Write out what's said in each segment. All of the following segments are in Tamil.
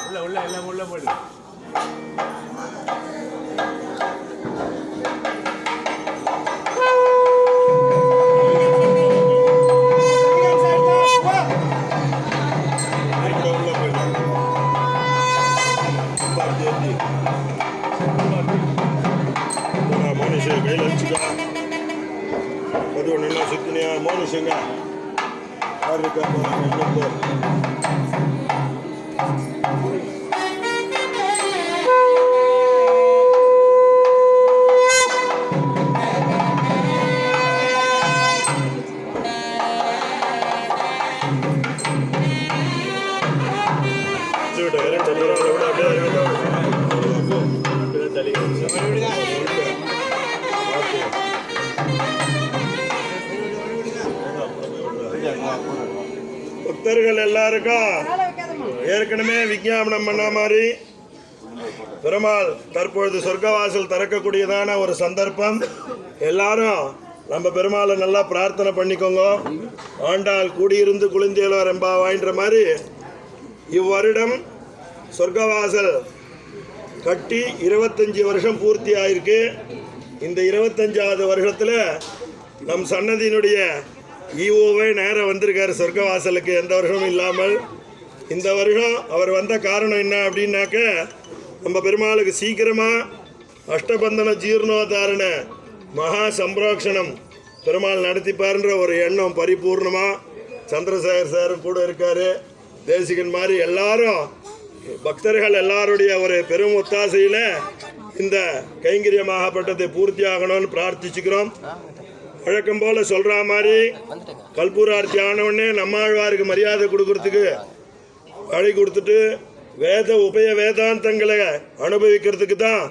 உள்ள உள்ள எல்லாம் உள்ள போடு உள்ள உள்ள போயிடு. பார்த்து ஏத்தி. போடா, மோனிஷ் கையில் வச்சுக்கா அது ஒன்று என்ன சுத்தினியா மோனிஷங்க யார் இருக்கா பக்தர்கள் எல்லாருக்கும் ஏற்கனவே விஞ்ஞாபனம் பண்ண மாதிரி பெருமாள் தற்பொழுது சொர்க்கவாசல் திறக்கக்கூடியதான ஒரு சந்தர்ப்பம். எல்லாரும் நம்ம பெருமாளை நல்லா பிரார்த்தனை பண்ணிக்கோங்க. ஆண்டாள் கூடியிருந்து குளிந்தேலோ ரெம்பாவாயின்ற மாதிரி இவ்வருடம் சொர்க்கவாசல் கட்டி இருபத்தஞ்சி வருஷம் பூர்த்தி ஆயிருக்கு. இந்த இருபத்தஞ்சாவது வருஷத்தில் நம் சன்னதியினுடைய இஓவே நேரம் வந்திருக்காரு சொர்க்கவாசலுக்கு. எந்த வருஷமும் இல்லாமல் இந்த வருஷம் அவர் வந்த காரணம் என்ன அப்படின்னாக்க நம்ம பெருமாளுக்கு சீக்கிரமாக அஷ்டபந்தன ஜீர்ணோதாரண மகா சம்பிரோக்ஷணம் பெருமாள் நடத்திப்பாருன்ற ஒரு எண்ணம் பரிபூர்ணமாக சந்திரசேகர் சாரும் கூட இருக்கார் தேசிகன் மாதிரி எல்லாரும் பக்தர்கள் எல்லாருடைய ஒரு பெரும் ஒத்தாசையில் இந்த கைங்கரியமாகப்பட்டதை பூர்த்தி ஆகணும்னு பிரார்த்திச்சுக்கிறோம். வழக்கம் போல் சொல்கிற மாதிரி கல்பூரார்த்தி ஆனவுடனே நம்மாழ்வாருக்கு மரியாதை கொடுக்கறதுக்கு வழி கொடுத்துட்டு வேத உபய வேதாந்தங்களை அனுபவிக்கிறதுக்கு தான்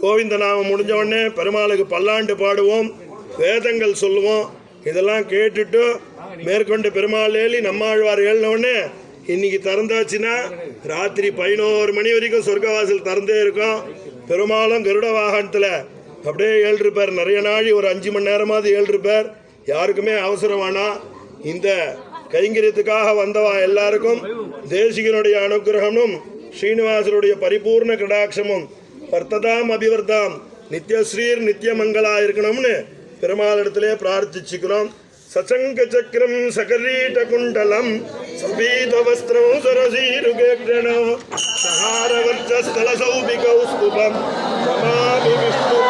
கோவிந்த நாமம் முடிஞ்ச உடனே பெருமாளுக்கு பல்லாண்டு பாடுவோம் வேதங்கள் சொல்லுவோம். இதெல்லாம் கேட்டுட்டு மேற்கொண்டு பெருமாள் ஏழி நம்மாழ்வார் ஏழினவுடனே இன்னைக்கு திறந்தாச்சுன்னா ராத்திரி பதினோரு மணி வரைக்கும் சொர்க்கவாசல் திறந்தே இருக்கும். பெருமாளும் கருட வாகனத்தில் அப்படியே ஏழ்ருப்பார் நிறைய நாள் ஒரு அஞ்சு மணி நேரமாவது ஏழ்ருப்பார் யாருக்குமே அவசரம் வேணாம் இந்த கைங்கரியத்துக்காக வந்தவா எல்லாருக்கும் தேசிகனுடைய அனுகிரகமும் ஸ்ரீனிவாசனுடைய பரிபூர்ண கடாட்சமும் வர்த்ததாம் அபிவர்தாம் நித்யஸ்ரீர் நித்தியமங்களா இருக்கணும்னு பெருமாள் இடத்திலே பிரார்த்திச்சுக்கிறோம். சசங்க சக்கரம் சகரீட குண்டலம் சபீத வஸ்திரம் சரசீருகேக்ஷணோ சஹாரவர்ச்சஸ்தல சௌபிகௌஸ்துபம் நமாமி விஷ்ணு.